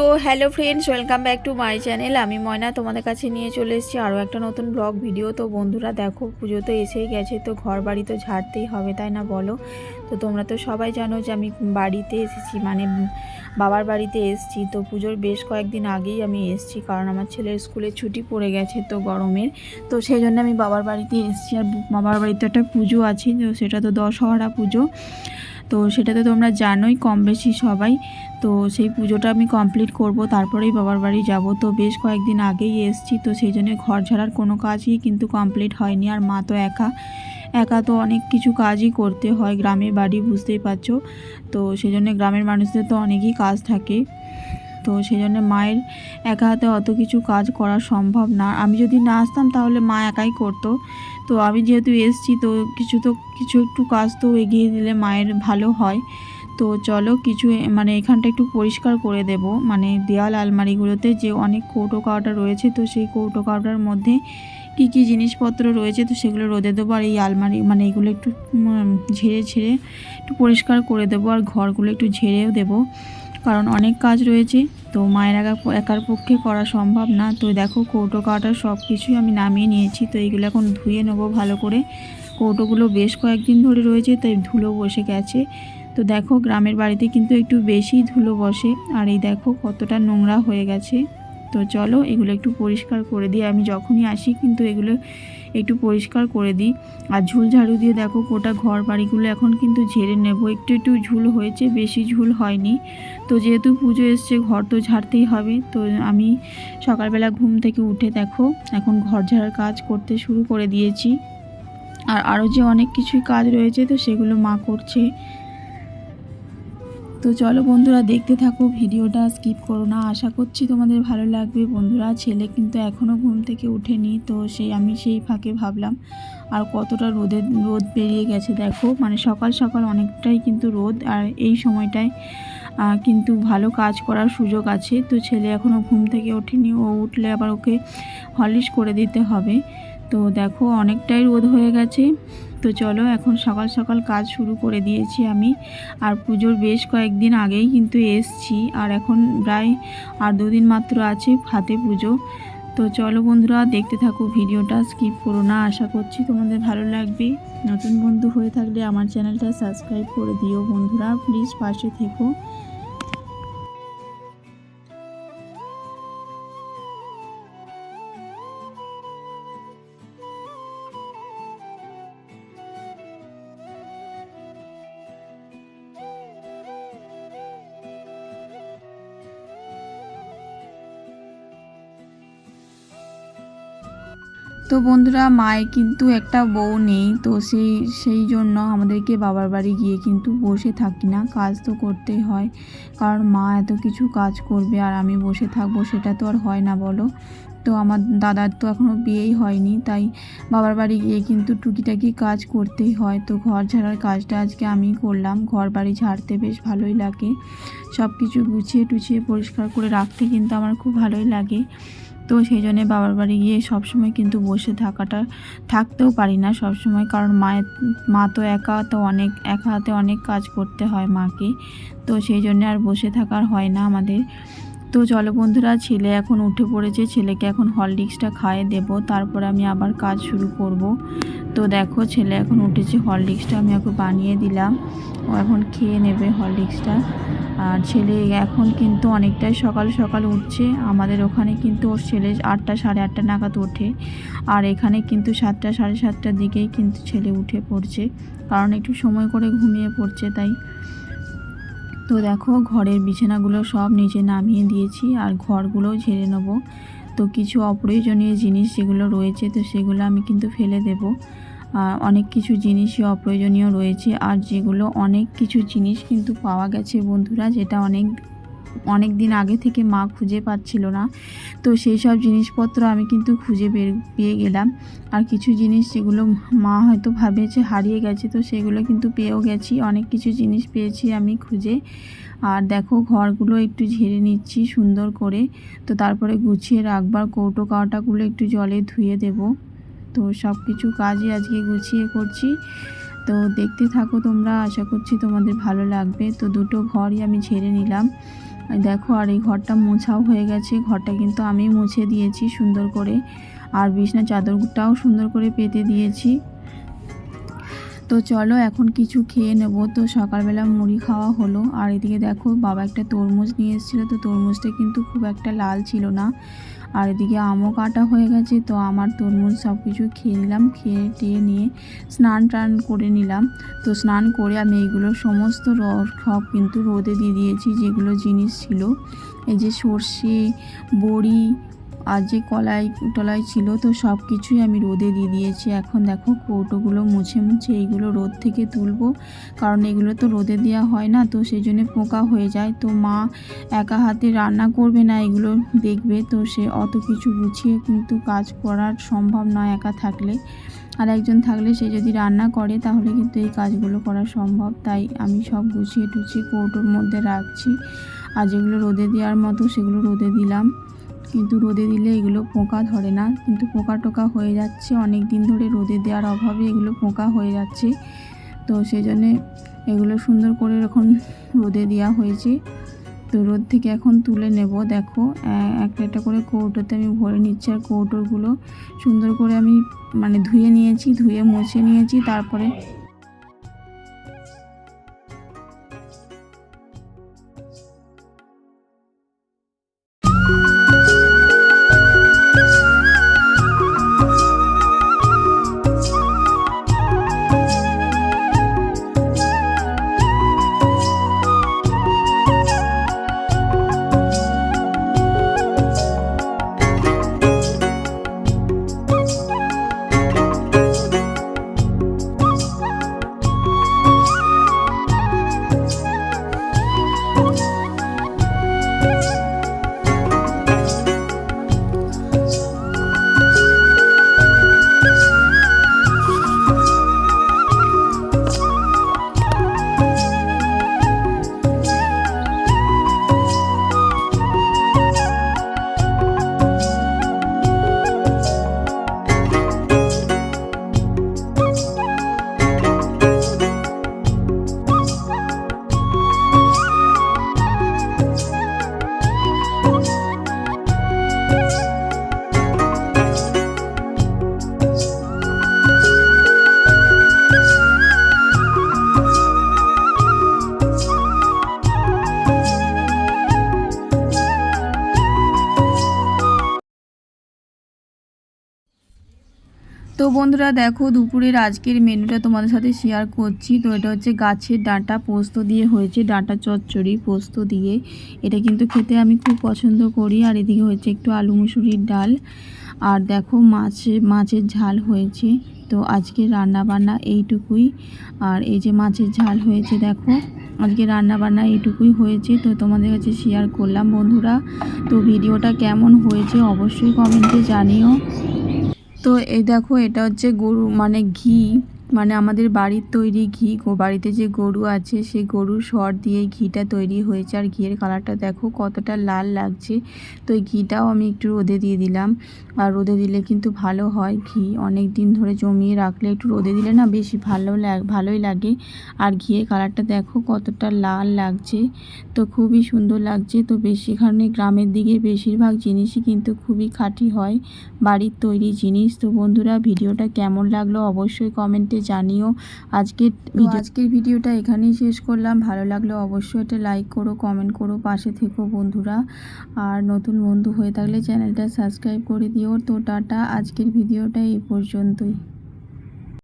তো hello friends welcome back to my channel আমি ময়না তোমাদের কাছে নিয়ে চলে এসেছি আরও একটা নতুন ব্লগ ভিডিও তো বন্ধুরা দেখো, পুজো তো এসেই গেছে, তো ঘর বাড়ি তো ঝাড়তেই হবে, তাই না বলো? তো তোমরা তো সবাই জানো যে আমি বাড়িতে এসেছি মানে বাবার বাড়িতে এসেছি। তো পুজোর বেশ কয়েকদিন আগেই আমি এসেছি, কারণ আমার ছেলের স্কুলে ছুটি পড়ে গেছে তো গরমের। তো সেই জন্য আমি বাবার বাড়িতে এসেছি, আর বাবার বাড়িতে একটা পুজো আছে, তো সেটা তো দশহরা পুজো। তো সেটা তো তোমরা জানোই কম বেশি সবাই। তো সেই পুজোটা আমি কমপ্লিট করব, তারপরেই বাবার বাড়ি যাব। তো বেশ কয়েকদিন আগেই এসেছি, তো সেই জন্য ঘর ঝাড়ার কোনো কাজই কিন্তু কমপ্লিট হয়নি। আর মা তো একা একা তো অনেক কিছু কাজই করতে হয়, গ্রামের বাড়ি বুঝতেই পারছ। তো সেই জন্য গ্রামের মানুষদের তো অনেকই কাজ থাকে। তো সেই জন্য মায়ের একা হাতে অত কিছু কাজ করা সম্ভব না। আমি যদি না আসতাম, তাহলে মা একাই করতো। তো আমি যেহেতু এসছি, তো কিছু তো, কিছু একটু কাজ তো এগিয়ে দিলে মায়ের ভালো হয়। তো চলো কিছু মানে এখানটা একটু পরিষ্কার করে দেব। মানে দেওয়াল আলমারিগুলোতে যে অনেক কৌটো কাওটা রয়েছে, তো সেই কৌটো কাওটার মধ্যে কি কি জিনিসপত্র রয়েছে, তো সেগুলো রোদে দেবো। আর এই আলমারি মানে এগুলো একটু ঝেড়ে ঝেড়ে একটু পরিষ্কার করে দেবো। আর ঘরগুলো একটু ঝেড়েও দেবো। কারণ অনেক কাজ রয়েছে। তো মায়ের একা একার পক্ষে করা সম্ভব না। তো দেখো কৌটো কাটার সব কিছুই আমি নামিয়ে নিয়েছি। তো এইগুলো এখন ধুয়ে নেব ভালো করে। কৌটোগুলো বেশ কয়েকদিন ধরে রয়েছে, তাই ধুলো বসে গেছে। তো দেখো গ্রামের বাড়িতে কিন্তু একটু বেশি ধুলো বসে। আর এই দেখো কতটা নোংরা হয়ে গেছে। তো চলো, এগুলো একটু পরিষ্কার করে দিই। আমি যখনই আসি কিন্তু এগুলো একটু পরিষ্কার করে দিই। আর ঝুল ঝাড়ু দিয়ে দেখো, গোটা ঘর বাড়িগুলো এখন কিন্তু ঝেড়ে নেব। একটু একটু ঝুল হয়েছে, বেশি ঝুল হয়নি। তো যেহেতু পুজো এসছে, ঘর তো ঝাড়তেই হবে। তো আমি সকালবেলা ঘুম থেকে উঠে দেখো, এখন ঘর ঝাড়ার কাজ করতে শুরু করে দিয়েছি। আর আরও যে অনেক কিছুই কাজ রয়েছে, তো সেগুলো মা করছে। তো চলো বন্ধুরা, দেখতে থাকো, ভিডিওটা স্কিপ করো না। আশা করছি তোমাদের ভালো লাগবে। বন্ধুরা, ছেলে কিন্তু এখনও ঘুম থেকে ওঠেনি, তো সেই আমি সেই ফাঁকে ভাবলাম, আর কতটা রোদের রোদ বেরিয়ে গেছে দেখো। মানে সকাল সকাল অনেকটাই কিন্তু রোদ, আর এই সময়টায় কিন্তু ভালো কাজ করার সুযোগ আছে। তো ছেলে এখনও ঘুম থেকে ওঠেনি, ও উঠলে আবার ওকে হলিশ করে দিতে হবে। তো দেখো, অনেকটাই রোদ হয়ে গেছে। তো চলো এখন সকাল সকাল কাজ শুরু করে দিয়েছি আমি। আর পুজোর বেশ কয়েকদিন আগেই কিন্তু এসছি। আর এখন প্রায় আর দুদিন মাত্র আছে হাতে পুজো। তো চলো বন্ধুরা, দেখতে থাকো ভিডিওটা, স্কিপ করো না। আশা করছি তোমাদের ভালো লাগবে। নতুন বন্ধু হয়ে থাকলে আমার চ্যানেলটা সাবস্ক্রাইব করে দিও বন্ধুরা। প্লিজ পাশে থেকো। তো বন্ধুরা, মায়ের কিন্তু একটা বউ নেই, তো সেই সেই জন্য আমাদেরকে বাবার বাড়ি গিয়ে কিন্তু বসে থাকি না। কাজ তো করতেই হয়, কারণ মা এত কিছু কাজ করবে আর আমি বসে থাকব, সেটা তো আর হয় না বলো। তো আমার দাদার তো এখনও বিয়েই হয়নি, তাই বাবার বাড়ি গিয়ে কিন্তু টুকিটাকি কাজ করতেই হয়। তো ঘর ঝাড়ার কাজটা আজকে আমি করলাম, ঘর বাড়ি ঝাড়তে বেশ ভালোই লাগে। সব কিছু গুছিয়ে টুছিয়ে পরিষ্কার করে রাখতে কিন্তু আমার খুব ভালোই লাগে। তো সেই জন্যে বাবার বাড়ি গিয়ে সবসময় কিন্তু বসে থাকাটা, থাকতেও পারি না সব সময় কারণ মায়ের, মা তো একা, তো অনেক, একা হাতে অনেক কাজ করতে হয় মাকে। তো সেই জন্য আর বসে থাকার হয় না আমাদের। তো চলো বন্ধুরা, ছেলে এখন উঠে পড়েছে, ছেলেকে এখন হরলিক্সটা খাইয়ে দেবো, তারপরে আমি আবার কাজ শুরু করব। তো দেখো, ছেলে এখন উঠেছে হরলিক্সটা আমি ওকে বানিয়ে দিলাম, ও এখন খেয়ে নেবে হরলিক্সটা আর ছেলে এখন কিন্তু অনেকটাই সকাল সকাল উঠছে, আমাদের ওখানে কিন্তু ওর ছেলে আটটা সাড়ে আটটা নাগাদ ওঠে, আর এখানে কিন্তু সাতটা সাড়ে সাতটার দিকেই কিন্তু ছেলে উঠে পড়ছে, কারণ একটু সময় করে ঘুমিয়ে পড়ছে, তাই তো দেখো ঘরের বিছানাগুলো সব নিচে নামিয়ে দিয়েছি আর ঘরগুলোও ঝেড়ে নেব। তো কিছু অপ্রয়োজনীয় জিনিস যেগুলো রয়েছে, তো সেগুলো আমি কিন্তু ফেলে দেব। আর অনেক কিছু জিনিসই অপ্রয়োজনীয় রয়েছে। আর যেগুলো অনেক কিছু জিনিস কিন্তু পাওয়া গেছে বন্ধুরা, যেটা অনেক অনেক দিন আগে থেকে মা খুঁজে পাচ্ছিল না। তো সেই সব জিনিসপত্র আমি কিন্তু খুঁজে বের পেয়ে গেলাম। আর কিছু জিনিস যেগুলো মা হয়তো ভাবেছে হারিয়ে গেছে, তো সেগুলো কিন্তু পেয়েও গেছি। অনেক কিছু জিনিস পেয়েছি আমি খুঁজে। আর দেখো, ঘরগুলো একটু ঝেড়ে নিচ্ছি সুন্দর করে। তো তারপরে গুছিয়ে রাখবার কৌটো কাওটাগুলো একটু জলে ধুয়ে দেব। তো সব কিছু কাজই আজকে গুছিয়ে করছি। তো দেখতে থাকো তোমরা, আশা করছি তোমাদের ভালো লাগবে। তো দুটো ঘরই আমি ঝেড়ে নিলাম। দেখো, আর এই ঘরটা মোছাও হয়ে গেছে। ঘরটা কিন্তু আমি মুছে দিয়েছি সুন্দর করে। আর বিছনা চাদরটাও সুন্দর করে পেতে দিয়েছি। তো চলো, এখন কিছু খেয়ে নেব। তো সকালবেলা মুড়ি খাওয়া হলো। আর এদিকে দেখো, বাবা একটা তরমুজ নিয়ে এসেছিল। তো তরমুজটা কিন্তু খুব একটা লাল ছিল না। আর এদিকে আমও কাটা হয়ে গেছে, তো আমার তরমুজ সব কিছু খেয়ে নিলাম, খেয়ে টেয়ে নিয়ে স্নান টান করে নিলাম। তো স্নান করে আমি এইগুলো সমস্ত সব কিন্তু রোদে দিয়ে দিয়েছি, যেগুলো জিনিস ছিল। এই যে সর্ষে, বড়ি আর যে কলাই, টলাই ছিল তো সব কিছুই আমি রোদে দিয়ে দিয়েছি। এখন দেখো কৌটোগুলো মুছে মুছে এইগুলো রোদ থেকে তুলবো। কারণ এগুলো তো রোদে দেওয়া হয় না, তো সেই জন্য পোকা হয়ে যায়। তো মা একা হাতে রান্না করবে না, এগুলো দেখবে। তো সে অত কিছু গুছিয়ে কিন্তু কাজ করার সম্ভব নয় একা থাকলে। আর একজন থাকলে সে যদি রান্না করে, তাহলে কিন্তু এই কাজগুলো করা সম্ভব। তাই আমি সব গুছিয়ে টুছিয়ে কৌটোর মধ্যে রাখছি। আর যেগুলো রোদে দেওয়ার মতো সেগুলো রোদে দিলাম। কিন্তু রোদে দিলে এগুলো পোকা ধরে না, কিন্তু পোকা টোকা হয়ে যাচ্ছে। অনেক দিন ধরে রোদে দেওয়ার অভাবে এগুলো পোকা হয়ে যাচ্ছে। তো সেই জন্যে এগুলো সুন্দর করে এখন রোদে দেওয়া হয়েছে। তো রোদ থেকে এখন তুলে নেব, দেখো। একটা একটা করে কৌটোতে আমি ভরে নিচ্ছি আর কৌটোরগুলো সুন্দর করে আমি মানে ধুয়ে নিয়েছি, ধুয়ে মুছে নিয়েছি। তারপরে তো বন্ধুরা দেখো দুপুরের আজকের মেনুটা তোমাদের সাথে শেয়ার করছি। তো এটা হচ্ছে গাছের ডাঁটা, পোস্ত দিয়ে হয়েছে ডাঁটা চচ্চড়ি, পোস্ত দিয়ে। এটা কিন্তু খেতে আমি খুব পছন্দ করি। আর এদিকে হচ্ছে একটু আলু মুসুরির ডাল। আর দেখো মাছে, মাছের ঝাল হয়েছে। তো আজকে রান্না বান্না এইটুকুই। আর এই যে মাছের ঝাল হয়েছে দেখো, আজকে রান্না বান্না এইটুকুই হয়েছে। তো তোমাদের কাছে শেয়ার করলাম বন্ধুরা। তো ভিডিওটা কেমন হয়েছে অবশ্যই কমেন্টে জানিও। তো এই দেখো এটা হচ্ছে গরু মানে ঘি। মানে আমাদের বাড়ির তৈরি ঘি বাড়িতে যে গরু আছে সেই গরুর সর দিয়ে ঘিটা তৈরি হয়েছে। আর ঘিয়ের কালারটা দেখো, কতটা লাল লাগছে। তো এই ঘিটাও আমি একটু রোদে দিয়ে দিলাম। আর রোদে দিলে কিন্তু ভালো হয় ঘি। অনেক দিন ধরে জমিয়ে রাখলে একটু রোদে দিলে না বেশি ভালো ভালোই লাগে। আর ঘিয়ের কালারটা দেখো, কতটা লাল লাগছে। তো খুবই সুন্দর লাগছে। তো বেশি বেশিখানে গ্রামের দিকে বেশিরভাগ জিনিসই কিন্তু খুবই খাঁটি হয় বাড়ির তৈরি জিনিস। তো বন্ধুরা, ভিডিওটা কেমন লাগল অবশ্যই কমেন্টে জানিও। আজকের আজকের ভিডিওটা এখানেই শেষ করলাম। ভালো লাগলে অবশ্যই এটা লাইক করো কমেন্ট করো পাশে থেকো বন্ধুরা। আর নতুন বন্ধু হয়ে থাকলে চ্যানেলটা সাবস্ক্রাইব করে দিও। তো টাটা আজকের ভিডিওটা এই পর্যন্তই।